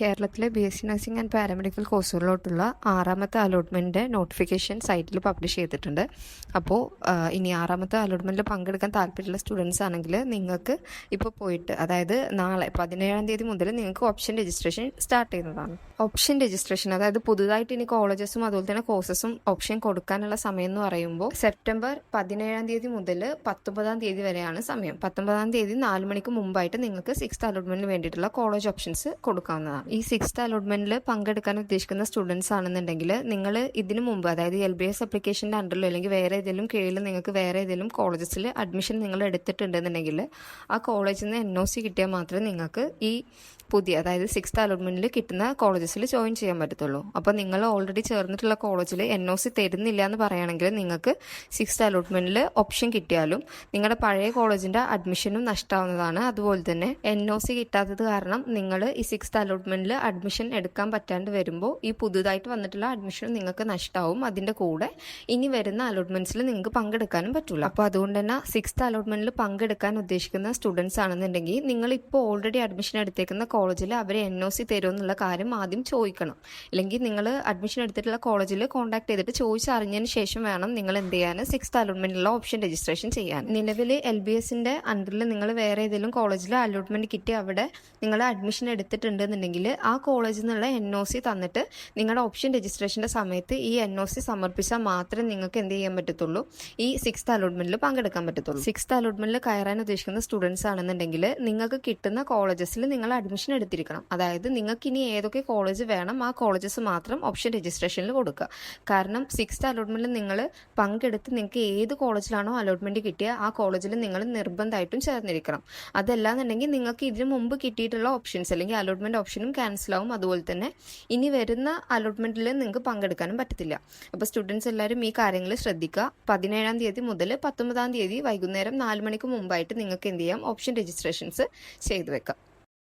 കേരളത്തിലെ B S C nursing and paramedical കോഴ്സുകളിലോട്ടുള്ള ആറാമത്തെ allotment notification സൈറ്റിൽ പബ്ലിഷ് ചെയ്തിട്ടുണ്ട്. അപ്പോൾ ഇനി ആറാമത്തെ അലോട്ട്മെന്റിൽ പങ്കെടുക്കാൻ താല്പര്യമുള്ള സ്റ്റുഡൻസ് ആണെങ്കിൽ നിങ്ങൾക്ക് ഇപ്പോൾ പോയിട്ട് അതായത് നാളെ പതിനേഴാം തീയതി മുതൽ നിങ്ങൾക്ക് ഓപ്ഷൻ രജിസ്ട്രേഷൻ സ്റ്റാർട്ട് ചെയ്യുന്നതാണ്. ഓപ്ഷൻ രജിസ്ട്രേഷൻ അതായത് പുതുതായിട്ട് ഇനി കോളേജസും അതുപോലെ തന്നെ കോഴ്സസും ഓപ്ഷൻ കൊടുക്കാനുള്ള സമയം എന്ന് പറയുമ്പോൾ സെപ്റ്റംബർ പതിനേഴാം തീയതി മുതൽ പത്തൊമ്പതാം തീയതി വരെയാണ് സമയം. പത്തൊമ്പതാം തീയതി നാല് മണിക്ക് മുമ്പായിട്ട് നിങ്ങൾക്ക് സിക്സ്ത് അലോട്ട്മെന്റിന് വേണ്ടിയിട്ടുള്ള കോളേജ് ഓപ്ഷൻസ് കൊടുക്കാവുന്നതാണ്. ഈ സിക്സ്ത് അലോട്ട്മെന്റിൽ പങ്കെടുക്കാൻ ഉദ്ദേശിക്കുന്ന സ്റ്റുഡൻസ് ആണെന്നുണ്ടെങ്കിൽ നിങ്ങൾ ഇതിനു മുമ്പ് അതായത് എൽ ബി എസ് അപ്ലിക്കേഷന്റെ അണ്ടറിലോ അല്ലെങ്കിൽ വേറെ ഏതെങ്കിലും കീഴിൽ നിങ്ങൾക്ക് വേറെ ഏതെങ്കിലും കോളേജസിൽ അഡ്മിഷൻ നിങ്ങൾ എടുത്തിട്ടുണ്ടെന്നുണ്ടെങ്കിൽ ആ കോളേജിൽ നിന്ന് എൻ ഒ സി കിട്ടിയാൽ മാത്രമേ നിങ്ങൾക്ക് ഈ പുതിയ അതായത് സിക്സ്ത് അലോട്ട്മെന്റിൽ കിട്ടുന്ന കോളേജസിൽ ജോയിൻ ചെയ്യാൻ പറ്റത്തുള്ളൂ. അപ്പോൾ നിങ്ങൾ ഓൾറെഡി ചേർന്നിട്ടുള്ള കോളേജിൽ എൻ ഒ സി തരുന്നില്ല എന്ന് പറയുകയാണെങ്കിൽ നിങ്ങൾക്ക് സിക്സ്ത് അലോട്ട്മെന്റിൽ ഓപ്ഷൻ കിട്ടിയാലും നിങ്ങളുടെ പഴയ കോളേജിന്റെ അഡ്മിഷനും നഷ്ടമാവുന്നതാണ് അതുപോലെ തന്നെ എൻ ഒ സി കിട്ടാത്തത് കാരണം നിങ്ങൾ ഈ സിക്സ്ത് അലോട്ട്മെന്റിൽ അഡ്മിഷൻ എടുക്കാൻ പറ്റാണ്ട് വരുമ്പോൾ ഈ പുതുതായിട്ട് വന്നിട്ടുള്ള അഡ്മിഷൻ നിങ്ങൾക്ക് നഷ്ടമാവും അതിന്റെ കൂടെ ഇനി വരുന്ന അലോട്ട്മെന്റ്സിൽ നിങ്ങൾക്ക് പങ്കെടുക്കാനും പറ്റില്ല അപ്പോൾ അതുകൊണ്ട് തന്നെ സിക്സ്ത് അലോട്ട്മെന്റിൽ പങ്കെടുക്കാൻ ഉദ്ദേശിക്കുന്ന സ്റ്റുഡൻസ് ആണെന്നുണ്ടെങ്കിൽ നിങ്ങൾ ഇപ്പോൾ ഓൾറെഡി അഡ്മിഷൻ എടുത്തേക്കുന്ന കോളേജിൽ അവർ എൻ ഒ സി തരുമെന്നുള്ള കാര്യം ആദ്യം ചോദിക്കണം. അല്ലെങ്കിൽ നിങ്ങൾ അഡ്മിഷൻ എടുത്തിട്ടുള്ള കോളേജിൽ കോൺടാക്ട് ചെയ്തിട്ട് ചോദിച്ചറിഞ്ഞതിന് ശേഷം വേണം നിങ്ങൾ എന്ത് ചെയ്യാൻ സിക്സ്ത് അലോട്ട്മെന്റിലുള്ള ഓപ്ഷൻ രജിസ്ട്രേഷൻ ചെയ്യാൻ. നിലവിൽ എൽ ബി എസിന്റെ അണ്ടറിൽ നിങ്ങൾ വേറെ ഏതെങ്കിലും കോളേജിൽ അലോട്ട്മെന്റ് കിട്ടി അവിടെ നിങ്ങൾ അഡ്മിഷൻ എടുത്തിട്ടുണ്ടെന്നുണ്ടെങ്കിൽ ആ കോളേജിൽ നിന്നുള്ള എൻ ഒ സി തന്നിട്ട് നിങ്ങളുടെ ഓപ്ഷൻ രജിസ്ട്രേഷന്റെ സമയത്ത് ഈ എൻ ഒ സി സമർപ്പിച്ചാൽ മാത്രമേ നിങ്ങൾക്ക് എന്ത് ചെയ്യാൻ പറ്റത്തുള്ളൂ? ഈ സിക്സ്ത് അലോട്ട്മെന്റിൽ പങ്കെടുക്കാൻ പറ്റത്തുള്ളൂ. സിക്സ്ത് അലോട്ട്മെന്റിൽ കയറാൻ ഉദ്ദേശിക്കുന്ന സ്റ്റുഡൻസ് ആണെന്നുണ്ടെങ്കിൽ നിങ്ങൾക്ക് കിട്ടുന്ന കോളേജസിൽ നിങ്ങൾ അഡ്മിഷൻ എടുത്തിരിക്കണം. അതായത് നിങ്ങൾക്ക് ഇനി ഏതൊക്കെ കോളേജ് വേണം ആ കോളേജസ് മാത്രം ഓപ്ഷൻ രജിസ്ട്രേഷനിൽ കൊടുക്കുക. കാരണം സിക്സ്ത് അലോട്ട്മെന്റിൽ നിങ്ങൾ പങ്കെടുത്ത് നിങ്ങൾക്ക് ഏത് കോളേജിലാണോ അലോട്ട്മെന്റ് കിട്ടിയ ആ കോളേജിൽ നിങ്ങൾ നിർബന്ധമായിട്ടും ചേർന്നിരിക്കണം. അതല്ലാന്നുണ്ടെങ്കിൽ നിങ്ങൾക്ക് ഇതിനു മുമ്പ് കിട്ടിയിട്ടുള്ള ഓപ്ഷൻസ് അല്ലെങ്കിൽ അലോട്ട്മെന്റ് ഓപ്ഷനും ക്യാൻസൽ ആവും. അതുപോലെ തന്നെ ഇനി വരുന്ന അലോട്ട്മെന്റിൽ നിങ്ങൾക്ക് പങ്കെടുക്കാനും പറ്റത്തില്ല. അപ്പോൾ സ്റ്റുഡൻസ് എല്ലാവരും ഈ കാര്യങ്ങൾ ശ്രദ്ധിക്കുക. പതിനേഴാം തീയതി മുതൽ പത്തൊമ്പതാം തീയതി വൈകുന്നേരം നാല് മണിക്ക് മുമ്പായിട്ട് നിങ്ങൾക്ക് എന്ത് ചെയ്യാം? ഓപ്ഷൻ രജിസ്ട്രേഷൻസ് ചെയ്തു വെക്കാം.